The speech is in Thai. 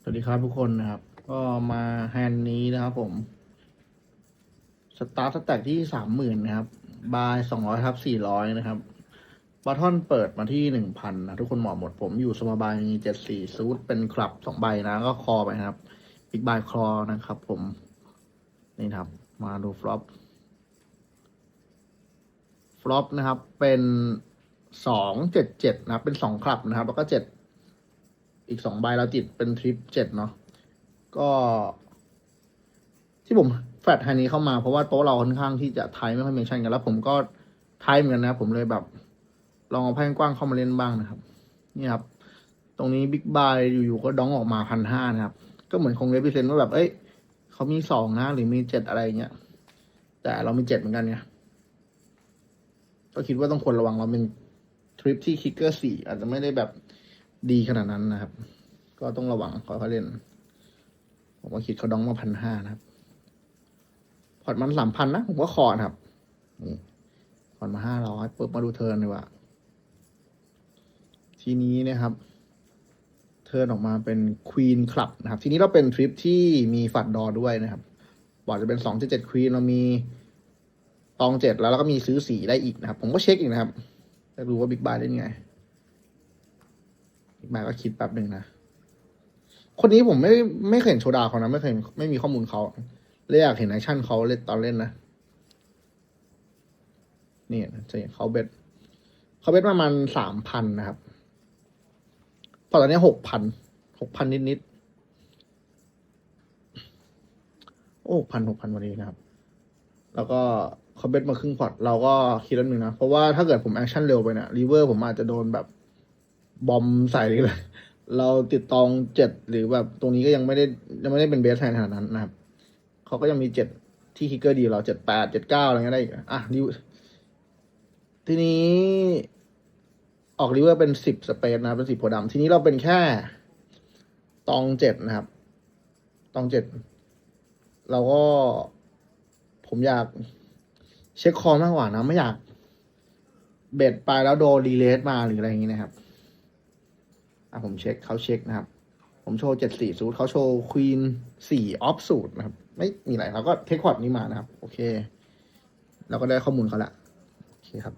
สวัสดีครับทุกคนนะครับ ก็มาแฮนด์นี้นะครับผม สตาร์ทสแต็กที่สามหมื่นนะครับ บายสองร้อยทับสี่ร้อยนะครับบัตทอนเปิดมาที่หนึ่งพันนะทุกคนเหมาะหมดผมอยู่สมาบายมีเจ็ดสี่ซูดเป็นคลับสองใบนะ ก็คอไปนะครับบิ๊กบายคอนะครับ ผม นี่ครับ มาดูฟลอปฟลอปนะครับ เป็นสองเจ็ดเจ็ดนะครับ เป็นสองคลับนะครับ แล้วก็เจ็ด อีกสองใบเราติดเป็นทริปเจ็ดเนาะก็ ที่ผมแฟลตไฮนี้เข้ามาเพราะว่าโต๊ะเราค่อนข้างที่จะไทยไม่ค่อยเมนชั่นกันแล้ว ผมก็ไทยเหมือนกันนะ ผมเลยแบบ ลองเอาแพ่งกว้างเข้ามาเล่นบ้างนะครับนี่ครับ ตรงนี้บิ๊กบายอยู่ๆก็ดองออกมาพันห้านะครับ ก็เหมือนคงเลพิเซนว่าแบบ เอ้ยเขามีสองนะหรือมีเจ็ดอะไรเงี้ยแต่เรามีเจ็ดเหมือนกันเนี่ยก็คิดว่าต้องควรระวังเราเป็นทริปที่คิกเกอร์สี่อาจจะไม่ได้แบบ ดีขนาดนั้นนะครับ ก็ต้องระวังขอเขาเล่น ผมว่าคิดเขาดองมาพันห้านะครับ พอร์ตมันสามพันนะ ผมก็คอนะครับ นี่พอร์ตมาห้าร้อยเปิดมาดูเทิร์นดีกว่า ทีนี้นะครับ เทิร์นออกมาเป็นควีนคลับนะครับ ทีนี้เราเป็นทริปที่มีฝัดดอด้วยนะครับบอร์ดจะเป็นสองเจ็ดเจ็ดควีนเรามีตองเจ็ดแล้วเราก็มีซื้อสีได้อีกนะครับ ผมก็เช็คอีกนะครับจะดูว่าบิ๊กบายเล่นไง บิ๊กบายก็คิดแป๊บหนึ่งนะ คนนี้ผมไม่ไม่เคยเห็นโชดาเขานะไม่เคยไม่มีข้อมูลเขาเลยอยากเห็นแอคชั่นเขาเล่นตอนเล่นนะนี่จะเห็นเขาเบ็ดเขาเบ็ดประมาณสามพันนะครับพอตอนนี้หกพันหกพันนิดนิดๆโอ้พันหกพันวันนี้นะครับ แล้วก็เขาเบ็ดมาครึ่งพอร์ตเราก็คิดแล้วหนึ่งนะ เพราะว่าถ้าเกิดผมแอคชั่นเร็วไปเนี่ยรีเวอร์ผมอาจจะโดนแบบ บอมใส่เลย เราติดตองเจ็ดหรือแบบตรงนี้ก็ยังไม่ได้ยังไม่ได้เป็นเบสแทนขนาดนั้นนะครับเขาก็ยังมีเจ็ดที่คิกเกอร์ดีเราเจ็ดแปดเจ็ดเก้าอะไรเงี้ยได้อีกอะรีทีนี้ออกริเวอร์เป็นสิบสเปซนะครับเป็นสิบโพธิ์ดำทีนี้เราเป็นแค่ตองเจ็ดนะครับ ตองเจ็ดเราก็ ผมอยากเช็คคอมากกว่านะ ไม่อยาก เบ็ดไปแล้วโดนรีเลสมาหรืออะไรอย่างนี้นะครับ อะผมเช็คเขาเช็คนะครับ ผมโชว์เจ็ดสี่สูตรเขาโชว์ควีนสี่ออฟสูตรนะครับ ไม่มีอะไรเราก็เทคคอร์ดนี้มานะครับ โอเค เราก็ได้ข้อมูลเขาละโอเคครับ